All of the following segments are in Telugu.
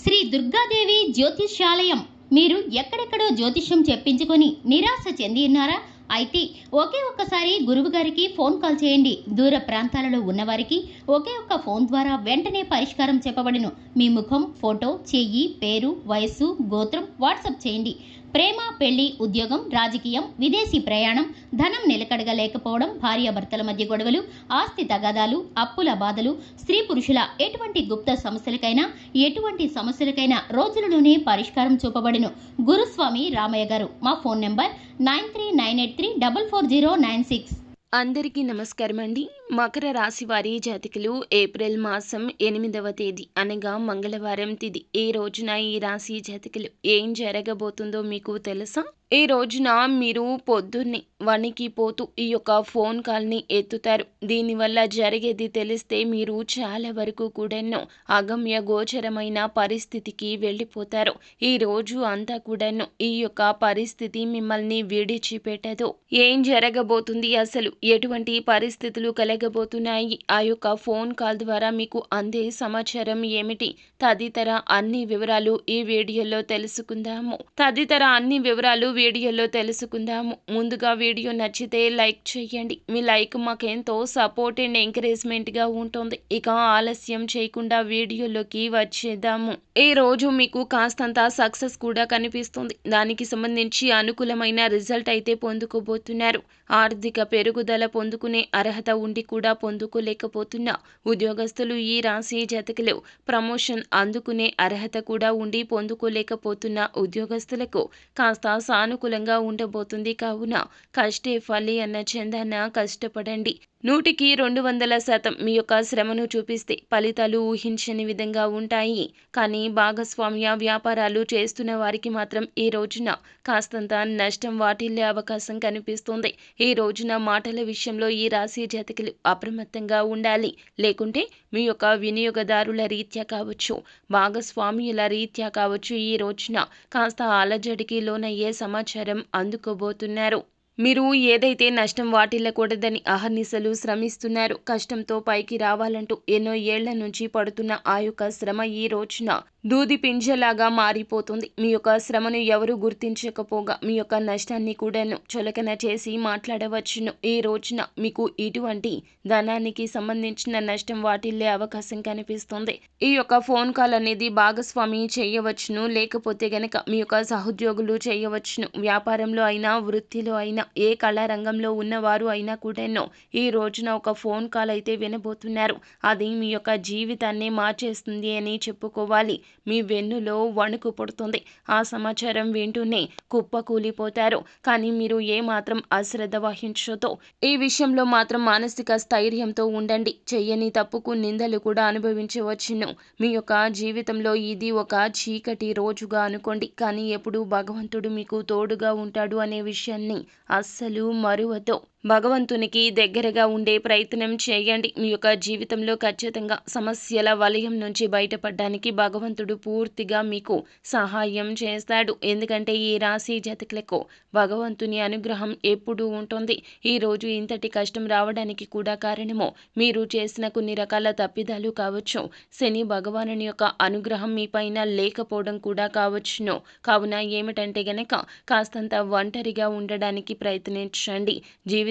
శ్రీ దుర్గాదేవి జ్యోతిష్యాలయం. మీరు ఎక్కడెక్కడో జ్యోతిష్యం చెప్పించుకొని నిరాశ చెంది ఉన్నారా? అయితే ఒకే ఒక్కసారి గురువు గారికి ఫోన్ కాల్ చేయండి. దూర ప్రాంతాలలో ఉన్నవారికి ఒకే ఒక్క ఫోన్ ద్వారా వెంటనే పరిష్కారం చెప్పబడిను. మీ ముఖం ఫోటో చెయ్యి పేరు వయస్సు గోత్రం వాట్సాప్ చేయండి. ప్రేమ పెళ్ళి ఉద్యోగం రాజకీయం విదేశీ ప్రయాణం ధనం నిలకడగా లేకపోవడం భార్యాభర్తల మధ్య గొడవలు ఆస్తి తగాదాలు అప్పుల బాధలు స్త్రీ పురుషుల ఎటువంటి గుప్త సమస్యలకైనా ఎటువంటి సమస్యలకైనా రోజులలోనే పరిష్కారం చూపబడిను. గురుస్వామి రామయ్య గారు మా phone number nine three nine eight three double four zero nine six. అందరికీ నమస్కారం అండి మకర రాశి వారి జాతకులు ఏప్రిల్ మాసం ఎనిమిదవ తేదీ అనగా మంగళవారం తిది. ఈ రోజున ఈ రాశి జాతకులు ఏం జరగబోతుందో మీకు తెలుసా? ఈ రోజున మీరు పొద్దున్నే వణికి పోతూ ఈ యొక్క ఫోన్ కాల్ని ఎత్తుతారు. దీనివల్ల జరిగేది తెలిస్తే మీరు చాలా వరకు కూడాను అగమ్య గోచరమైన పరిస్థితికి వెళ్ళిపోతారు. ఈ రోజు అంతా కూడాను ఈ యొక్క పరిస్థితి మిమ్మల్ని విడిచిపెట్టదు. ఏం జరగబోతుంది అసలు? ఎటువంటి పరిస్థితులు జరగబోతున్నాయి ఆ యొక్క ఫోన్ కాల్ ద్వారా మీకు అందే సమాచారం ఏమిటి? తదితర అన్ని వివరాలు ఈ వీడియోలో తెలుసుకుందాము. తదితర అన్ని వివరాలు వీడియోలో తెలుసుకుందాము. ముందుగా వీడియో నచ్చితే లైక్ చేయండి. మీ లైక్ మాకెంతో సపోర్ట్ అండ్ ఎంకరేజ్మెంట్గా ఉంటుంది. ఇక ఆలస్యం చేయకుండా వీడియోలోకి వచ్చేద్దాము. ఈ రోజు మీకు కాస్తంత సక్సెస్ కూడా కనిపిస్తుంది. దానికి సంబంధించి అనుకూలమైన రిజల్ట్ అయితే పొందుకోబోతున్నారు. ఆర్థిక పెరుగుదల పొందుకునే అర్హత ఉండి కూడా పొందుకోలేకపోతున్నా ఉద్యోగస్తులు ఈ రాశి జతకులు. ప్రమోషన్ అందుకునే అర్హత కూడా ఉండి పొందుకోలేకపోతున్న ఉద్యోగస్తులకు కాస్త సానుకూలంగా ఉండబోతుంది. కావున కష్టే ఫలి అన్న చందాన కష్టపడండి. నూటికి రెండు వందల శాతం మీ యొక్క శ్రమను చూపిస్తే ఫలితాలు ఊహించని విధంగా ఉంటాయి. కానీ భాగస్వామ్య వ్యాపారాలు చేస్తున్న వారికి మాత్రం ఈ రోజున కాస్తంత నష్టం వాటిల్లే అవకాశం కనిపిస్తుంది. ఈ రోజున మాటల విషయంలో ఈ రాశి జాతకులు అప్రమత్తంగా ఉండాలి. లేకుంటే మీ యొక్క వినియోగదారుల రీత్యా కావచ్చు భాగస్వామ్యుల రీత్యా కావచ్చు ఈ రోజున కాస్త అలజడికి లోనయ్యే సమాచారం అందుకోబోతున్నారు. మీరు ఏదైతే నష్టం వాటిల్లకూడదని అహర్నిశలు శ్రమిస్తున్నారు కష్టంతో పైకి రావాలంటూ ఎన్నో ఏళ్ళ నుంచి పడుతున్న ఆ యొక్క శ్రమ ఈ రోజున దూది పింజలాగా మారిపోతుంది. మీ యొక్క శ్రమను ఎవరు గుర్తించకపోగా మీ యొక్క నష్టాన్ని కూడాను చులకన చేసి మాట్లాడవచ్చును. ఈ రోజున మీకు ఇటువంటి ధనానికి సంబంధించిన నష్టం వాటిల్లే అవకాశం కనిపిస్తుంది. ఈ యొక్క ఫోన్ కాల్ అనేది భాగస్వామి చేయవచ్చును. లేకపోతే గనక మీ యొక్క సహోద్యోగులు చేయవచ్చును. వ్యాపారంలో అయినా వృత్తిలో అయినా ఏ కళారంగంలో ఉన్నవారు అయినా కూడాను ఈ రోజున ఒక ఫోన్ కాల్ అయితే వినబోతున్నారు. అది మీ యొక్క జీవితాన్ని మార్చేస్తుంది అని చెప్పుకోవాలి. మీ వెన్నులో వణుకు పుడుతుంది. ఆ సమాచారం వింటూనే కుప్ప కూలిపోతారు కానీ మీరు ఏమాత్రం అశ్రద్ధ వహించదో ఈ విషయంలో మాత్రం మానసిక స్థైర్యంతో ఉండండి. చెయ్యని తప్పుకు నిందలు కూడా అనుభవించవచ్చును. మీ యొక్క జీవితంలో ఇది ఒక చీకటి రోజుగా అనుకోండి. కానీ ఎప్పుడు భగవంతుడు మీకు తోడుగా ఉంటాడు అనే విషయాన్ని అస్సలు మరువతో భగవంతునికి దగ్గరగా ఉండే ప్రయత్నం చేయండి. మీ యొక్క జీవితంలో ఖచ్చితంగా సమస్యల వలయం నుంచి బయటపడడానికి భగవంతుడు పూర్తిగా మీకు సహాయం చేస్తాడు. ఎందుకంటే ఈ రాశి జతకులకు భగవంతుని అనుగ్రహం ఎప్పుడూ ఉంటుంది. ఈరోజు ఇంతటి కష్టం రావడానికి కూడా కారణము మీరు చేసిన కొన్ని రకాల తప్పిదాలు కావచ్చు. శని భగవానుని యొక్క అనుగ్రహం మీ పైన లేకపోవడం కూడా కావచ్చును. కావున ఏమిటంటే గనక కాస్తంత ఒంటరిగా ఉండడానికి ప్రయత్నించండి.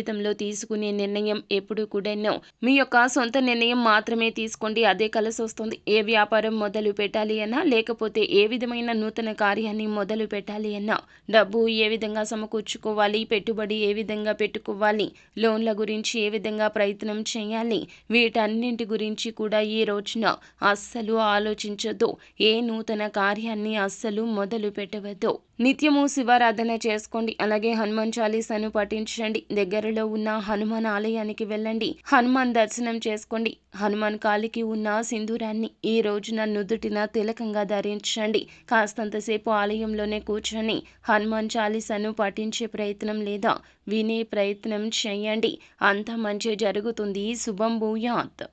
జీవితంలో తీసుకునే నిర్ణయం ఎప్పుడు కూడాను. మీ యొక్క సొంత నిర్ణయం మాత్రమే తీసుకోండి అదే కలిసి వస్తుంది ఏ వ్యాపారం మొదలు పెట్టాలి అన్నా లేకపోతే ఏ విధమైన నూతన కార్యాన్ని మొదలు పెట్టాలి అన్నా డబ్బు ఏ విధంగా సమకూర్చుకోవాలి పెట్టుబడి ఏ విధంగా పెట్టుకోవాలి లోన్ల గురించి ఏ విధంగా ప్రయత్నం చేయాలి వీటన్నింటి గురించి కూడా ఈ రోజున అస్సలు ఆలోచించొద్దు. ఏ నూతన కార్యాన్ని అస్సలు మొదలు పెట్టవద్దు. నిత్యము శివారాధన చేసుకోండి అలాగే హనుమాన్ చాలీసాను పఠించండి. దగ్గర దగ్గరలో ఉన్న హనుమాన్ ఆలయానికి వెళ్ళండి. హనుమాన్ దర్శనం చేసుకోండి. హనుమాన్ కాలికి ఉన్న సింధూరాన్ని ఈ రోజున నుదుటిన తిలకంగా ధరించండి. కాస్తంతసేపు ఆలయంలోనే కూర్చొని హనుమాన్ చాలీసాను పఠించే ప్రయత్నం లేదా వినే ప్రయత్నం చేయండి. అంత మంచి జరుగుతుంది. శుభం భూయాత్.